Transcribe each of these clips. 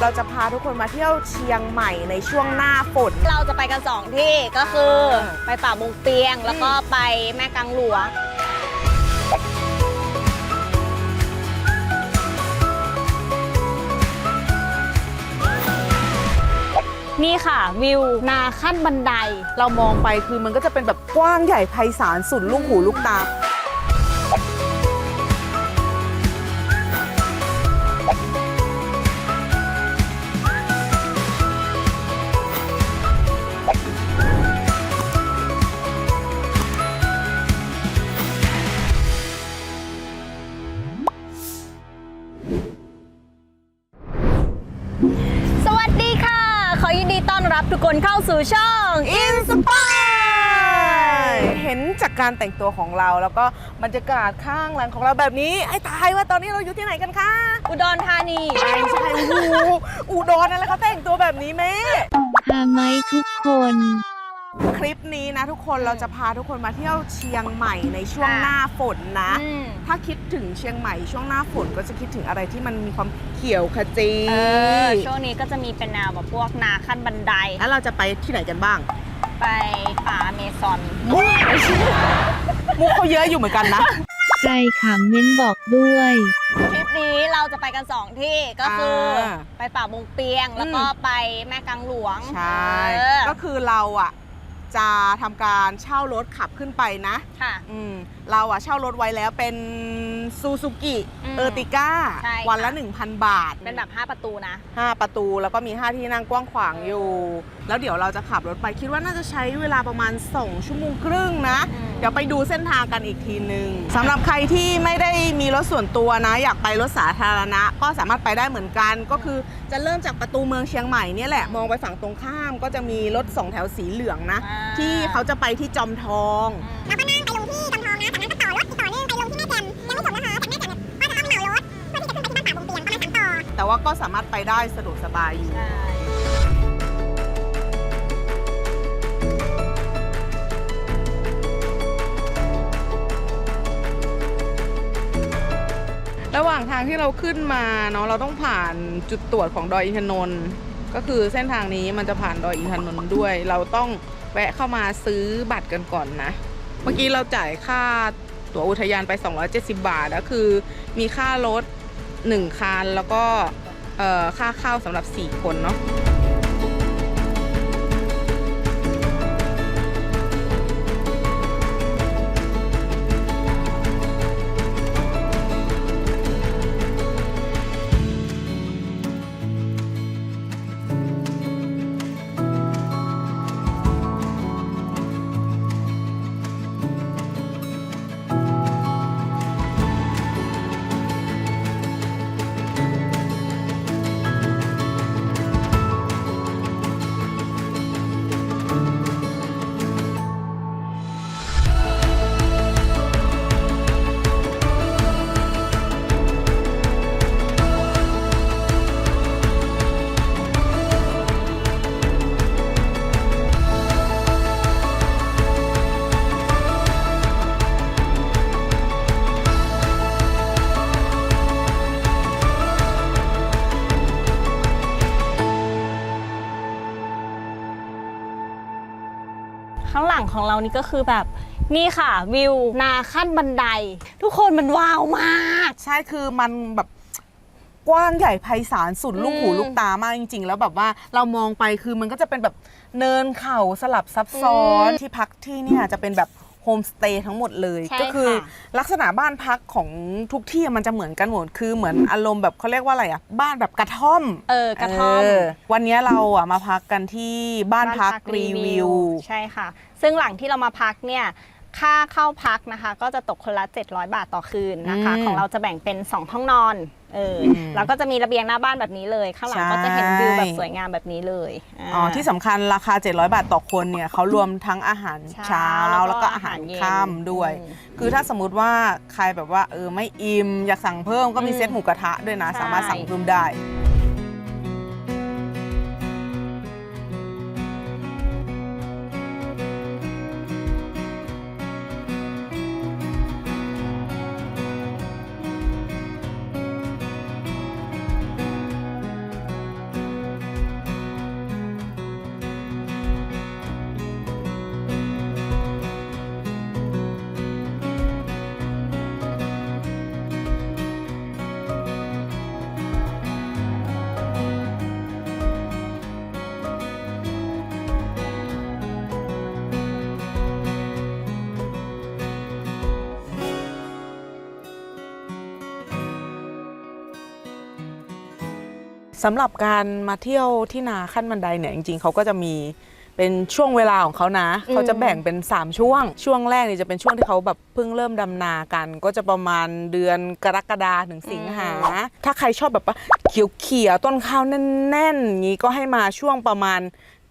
เราจะพาทุกคนมาเที่ยวเชียงใหม่ในช่วงหน้าฝน เราจะไปกันสองที่ก็คือเออไปป่ามุงเปียงแล้วก็ไปแม่กังหลวงนี่ค่ะวิวนาขั้นบันได เรามองไปคือมันก็จะเป็นแบบกว้างใหญ่ไพศาลสุดลูกหูลูกตา สวัสดีค่ะ ขอยินดีต้อนรับทุกคนเข้าสู่ช่อง Inspire เห็นจากการแต่งตัวของเราแล้วก็บรรยากาศข้างหลังของเราแบบนี้ให้ทายว่าตอนนี้เราอยู่ที่ไหนกันคะอุดรธานีใช่ใช่โอ้โหอุดรนั่นแหละเขาแต่งตัวแบบนี้แม่ หาไหมทุกคน คลิปนี้นะทุกคนเราจะพาทุกคนมาเที่ยวเชียงใหม่ในช่วงค่ะหน้าฝนนะ อืม ถ้าคิดถึงเชียงใหม่ช่วงหน้าฝนก็จะคิดถึงอะไรที่มันมีความเขียวขจี เออช่วงนี้ก็จะมีเป็นแนวแบบพวกนาขั้นบันไดแล้วเราจะไปที่ไหนกันบ้างไปป่าอเมซอน มุกมุกเขาเยอะอยู่เหมือนกันนะ ใครขำเม้นบอกด้วย ทริปนี้เราจะไปกันสองที่ก็คืออา ไปป่ามุงเปียง แล้วก็อืมไปแม่กังหลวงใช่ เออ ก็คือเราอะ จะทำการเช่ารถขับขึ้นไปนะค่ะอืม เราอะเช่ารถไว้แล้วเป็นซูซูกิอืมเออร์ติก้าใช่ค่ะ วันละ 1,000 บาท เป็นแบบ 5 ประตูนะ 5 ประตูแล้วก็มี 5 ที่นั่งกว้างขวางอยู่ แล้วเดี๋ยวเราจะขับรถไปคิดว่าน่าจะใช้เวลาประมาณ 2 ชั่วโมงครึ่งนะ อืม เดี๋ยวไปดูเส้นทางกันอีกทีนึงสำหรับใครที่ไม่ได้มีรถส่วนตัวนะ อยากไปรถสาธารณะ ก็สามารถไปได้เหมือนกัน ก็คือจะเริ่มจากประตูเมืองเชียงใหม่เนี่ยแหละมองไปฝั่งตรงข้ามก็จะมีรถสองแถวสีเหลืองนะ อ่าที่เขาจะไปที่จอมทองเราก็นั่ง แต่ว่าก็สามารถไปได้สะดวกสบายอยู่ ใช่ ระหว่างทางที่เราขึ้นมาเนาะเราต้องผ่านจุดตรวจของดอยอินทนนท์ก็คือเส้นทางนี้มันจะผ่านดอยอินทนนท์ด้วย เราต้องแวะเข้ามาซื้อบัตรกันก่อนนะ เมื่อกี้เราจ่ายค่าตั๋วอุทยานไป 270 บาทก็คือมีค่ารถ 1คันแล้วก็ค่าเข้าสำหรับ 4 คนเนาะ นี่ก็คือแบบนี่ค่ะวิวนาขั้นบันได ทุกคนมันว้าวมาก ใช่คือมันแบบกว้างใหญ่ไพศาลสุดลูกหูอืมลูกตามากจริง ๆ แล้วแบบว่าเรามองไปคือมันก็จะเป็นแบบเนินเขาสลับซับซ้อนอืมที่พักที่เนี่ยจะเป็นแบบ โฮมสเตย์ทั้งหมดเลย ใช่ก็คือค่ะลักษณะบ้านพักของทุกที่มันจะเหมือนกันหมดคือเหมือนอารมณ์แบบเขาเรียกว่าอะไรอะบ้านแบบกระท่อมเออกระท่อม เวันนี้เราอะมาพักกันที่บ้านพักรีวิว ใช่ค่ะ ซึ่งหลังที่เรามาพักเนี่ย ค่าเข้าพักนะคะ ก็จะตกคนละ 700 บาทต่อคืนนะคะ อืมของเราจะแบ่งเป็น 2 ห้องนอนเอออมแล้วก็จะมีระเบียงหน้าบ้านแบบนี้เลย ข้างหลังก็จะเห็นใช่วิวแบบสวยงามแบบนี้เลยา อ๋อที่สำคัญราคา 700 บาทต่อคนเนี่ยเขารวมทั้งอาหารเช้าเช้าแล้แล้ววก็ก็อาหารอาหารเย็นค่ำด้วย อืม คือถ้าสมมติว่าใครแบบว่าเออไม่อิ่มอยากสั่งเพิ่มก็มีอืมเซตหมูกระทะด้วยนะ ใช่ สามารถสั่งเพิ่มได้ สำหรับการมาเที่ยวที่นาขั้นบันไดเนี่ยจริงๆเขาก็จะมีเป็นช่วงเวลาของเขานะอืมเขาจะแบ่งเป็น 3 ช่วง ช่วงแรกเนี่ยจะเป็นช่วงที่เขาแบบเพิ่งเริ่มดำนากัน ก็จะประมาณเดือนกรกฎาถึงสิงหา ถ้าใครชอบแบบว่าเขียวๆต้นข้าวแน่นๆอย่างนี้ก็ให้มาช่วงประมาณ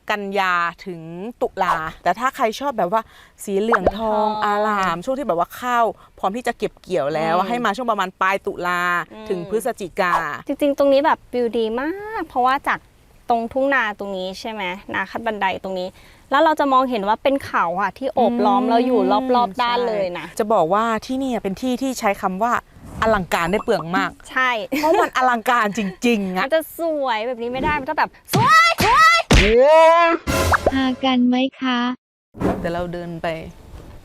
กันยาถึงตุลา แต่ถ้าใครชอบแบบว่าสีเหลืองทองอาราม ช่วงที่แบบว่าข้าวพร้อมที่จะเก็บเกี่ยวแล้ว ให้มาช่วงประมาณปลายตุลาถึงพฤศจิกา จริงๆ ตรงนี้แบบวิวดีมาก เพราะว่าจากตรงทุ่งนาตรงนี้ใช่ไหมนาคัดบันไดตรงนี้ แล้วเราจะมองเห็นว่าเป็นเขาอะที่โอบล้อมเราอยู่รอบๆด้านเลยนะ จะบอกว่าที่เนี่ยเป็นที่ที่ใช้คำว่าอลังการได้เปลืองมาก ใช่ เพราะมันอลังการจริงๆมัอะนจะสวยแบบนี้ไม่ได้ มันจะแบบสวย หากันไหมคะ แต่เราเดินไป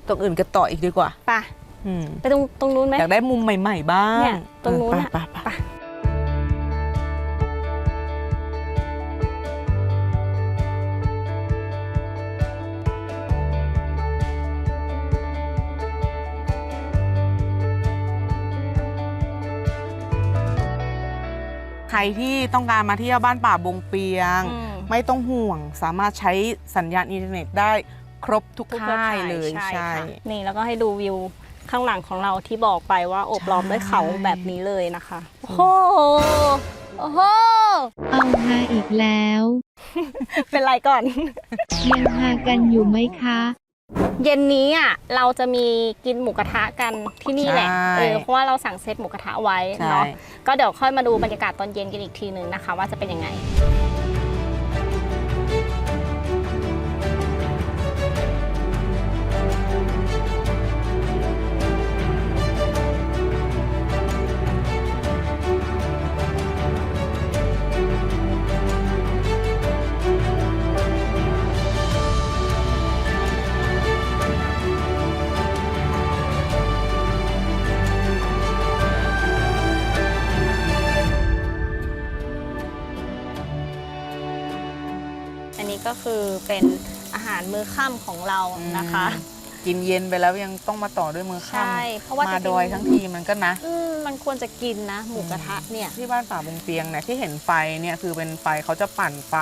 ตรงอื่นกันต่ออีกดีกว่าไปะอืมไปตรงตรงนู้นไหม อยากได้มุมใหม่ ๆ บ้างเนี่ยตรงนู้นเอออะไปไปไปไปใครที่ต้องการมาเที่ยวบ้านป่าบงเปียง อืม ไม่ต้องห่วงสามารถใช้สัญญาณอินเทอร์เน็ตได้ครบทุกทุกเครือค่ายข่ายเลยใช่ใช่ค่ะนี่แล้วก็ให้ดูวิวข้างหลังของเราที่บอกไปว่าโอบล้อมด้วยเขาแบบนี้เลยนะคะ โอ้โหโอ้โหเอาหาอีกแล้ว เป็นไรก่อนยังหากันอยู่ไหมคะ เย็นนี้อะเราจะมีกินหมูกระทะกันที่นี่แหละใช่เออเพราะว่าเราสั่งเซตหมูกระทะไว้ใช่เนาะก็เดี๋ยวค่อยมาดูบรรยากาศตอนเย็นกันอีกทีหนึ่งนะคะ ว่าจะเป็นยังไง ก็คือเป็นอาหารมื้อค่ำของเรานะคะอืมกินเย็นไปแล้วยังต้องมาต่อด้วยมือใช่ค่ำเพราะว่ามาจริงๆดอยทั้งทีมันก็นะอืมมันควรจะกินนะหมูกระทะเนี่ยที่บ้านป่าบงเปียงเนี่ยที่เห็นไฟเนี่ยคือเป็นไฟเขาจะปั่นไฟ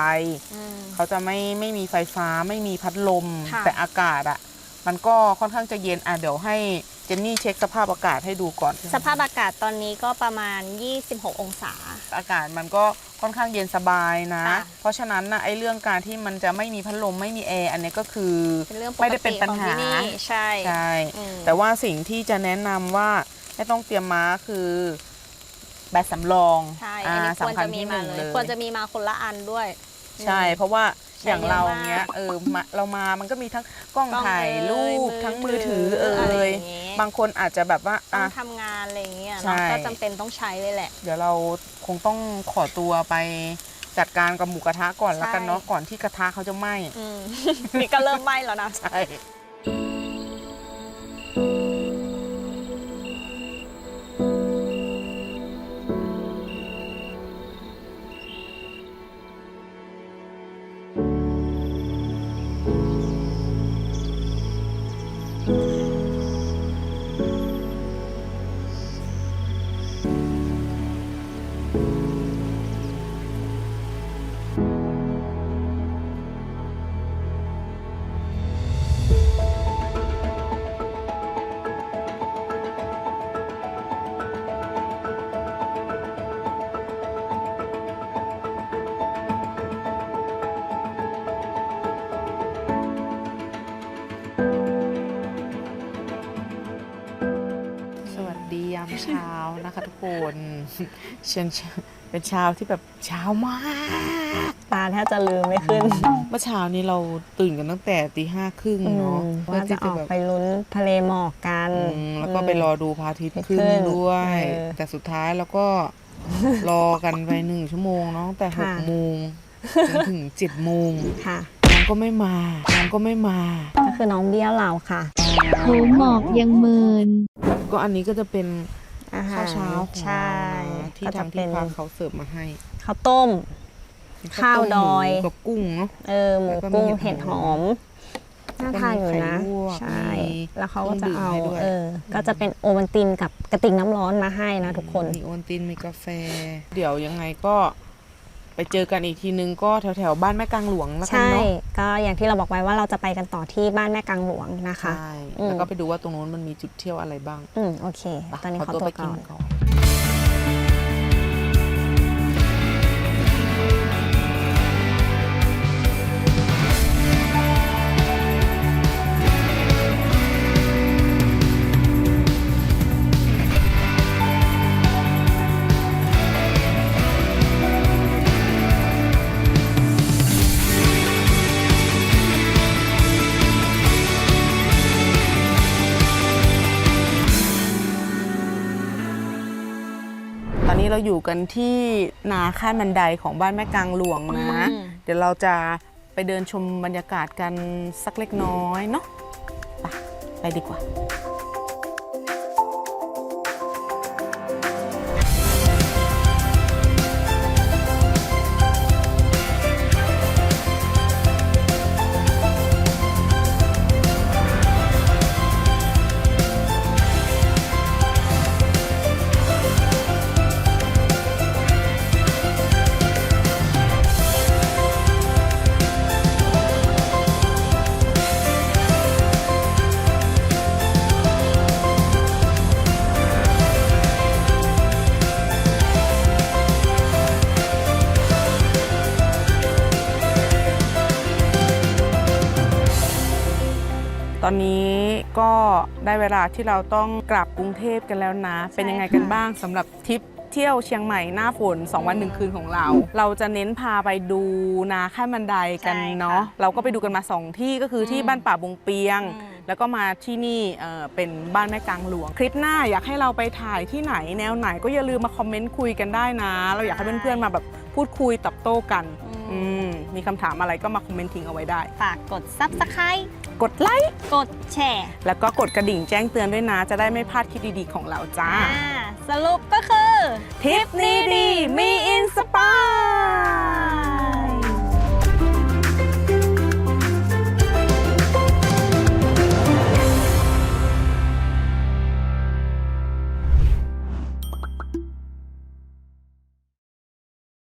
อืม เขาจะไม่ไม่มีไฟฟ้าไม่มีพัดลม ค่ะ แต่อากาศอะ่ะ มันก็ค่อนข้างจะเย็นอะเดี๋ยวให้เจนนี่เช็คสภาพอากาศให้ดูก่อนสภาพอากาศตอนนี้ก็ประมาณ 26 องศา อากาศมันก็ ค่อนข้างเย็นสบายนะ ค่ะเพราะฉะนั้นนะไอ้เรื่องการที่มันจะไม่มีพัดลมไม่มีแอร์อันนี้ก็คือเป็นเรื่องปกไม่ได้เป็นติปัญของหา ที่นี่ใช่ ใช่ อืม แต่ว่าสิ่งที่จะแนะนำว่าไม่ต้องเตรียมม้าคือ แบตสำรองใช่อันนี้ควรสำคัญจะมีที่หมานึ่งเลยเลย ควรจะมีมาคนละอันด้วย ใช่ เพราะว่าใช้ อย่างเราเยอะมากเนี้ยเออมาเรามามันก็มีทั้งกล้องกล้องถ่ายรูเอ่ยปทั้งมือถือมืเออถืออะไรยอย่างงี้ บางคนอาจจะแบบว่าต้ออะ งทำงานอะไรอย่างเงี้ยใช่ เนาะก็จำเป็นต้องใช้เลยแหละ เดี๋ยวเราคงต้องขอตัวไปจัดการกับหมูกระทะก่อนแล้วกันใช่เนาะก่อนที่กระทะเขาจะไหม้ อืม นี่ก็เริ่มไหม้แล้วนะ ใช่ เชิญเป็นเช้าที่แบบเช้ามากตาแทบจะลืมไม่ขึ้น เมื่อเช้านี้เราตื่นกันตั้งแต่ตีห้าครึ่งเนาะว่าจะออกไปลุ้นทะเลหมอกกันอืมแล้วก็ไปรอดูพระอาทิตย์ให้ขึ้นขึ้นด้วยเออแต่สุดท้ายเราก็รอกันไปหนึ่งชั่วโมงเนาะตั้งแต่หค่ะกโมงจนถึงเจ็ดโมงค่ะนางก็ไม่มานางก็ไม่มา ก็คือน้องเบี้ยวเราค่ะโหหมอกยังเมิน ก็อันนี้ก็จะเป็น อาหาข้ารวเช้าของใช่เรานะที่ก็จะทางเป็ที่น พักเขาเสิร์ฟมาให้ข้าวต้มเป็นข้าวต้มดอย หมูกับกุ้งเนาะ เออหมูแล้วก็มีกุ้งเห็เห็ดดหหออมมน่าทานอยู่นะ มีไข่ลวกใช่ มีแล้วเขาก็เครื่จะองดื่มเอาให้ด้วย เออ ก็จะเป็นโอวัลตินกับกระติกน้ำร้อนมาให้นะทุกคน มีโอนตินมีกาแฟ เดี๋ยวยังไงก็ ไปเจอกันอีกทีนึงก็แถวแถวๆบ้านแม่กลางหลวงแล้วกันใช่ เนาะก็อย่างที่เราบอกไว้ว่าเราจะไปกันต่อที่บ้านแม่กลางหลวงนะคะ ใช่อืมแล้วก็ไปดูว่าตรงนู้นมันมีจุดเที่ยวอะไรบ้างอืมโอเคไปตอนนี้ขอตัวตัวไปก่กิอน น นตอนนี้เราอยู่กันที่นาค่ายบันไดของบ้านแม่กลางหลวงนะอืมเดี๋ยวเราจะไปเดินชมบรรยากาศกันสักเล็กน้อยเนาะไปไปดีกว่า ก็ได้เวลาที่เราต้องกลับกรุงเทพกันแล้วนะ เป็นยังไงกันบ้างสำหรับทริปเที่ยวเชียงใหม่หน้าฝน 2 วันหนึ่งคืนของเรา เราจะเน้นพาไปดูนาค่ายบันไดกันใช่ค่ะเนาะเราก็ไปดูกันมา 2 ที่ก็คือที่อืมบ้านป่าบงเปียงอืมแล้วก็มาที่นี่เอ่อเป็นบ้านแม่กลางหลวง คลิปหน้าอยากให้เราไปถ่ายที่ไหนแนวไหนก็อย่าลืมมาคอมเมนต์คุยกันได้นะ เราอยากให้เพื่อนๆมาแบบพูดคุยตอบโต้กันอืม อืมมีคำถามอะไรก็มาคอมเมนต์ทิ้งเอาไว้ได้ ฝากกด subscribe กดไลค์กดแชร์แล้วก็กดกระดิ่งแจ้งเตือนด้วยนะ จะได้ไม่พลาดคลิปดีๆของเราจ้า อ่าสรุปก็คือ ทริปนี้ดีมีอินสปาย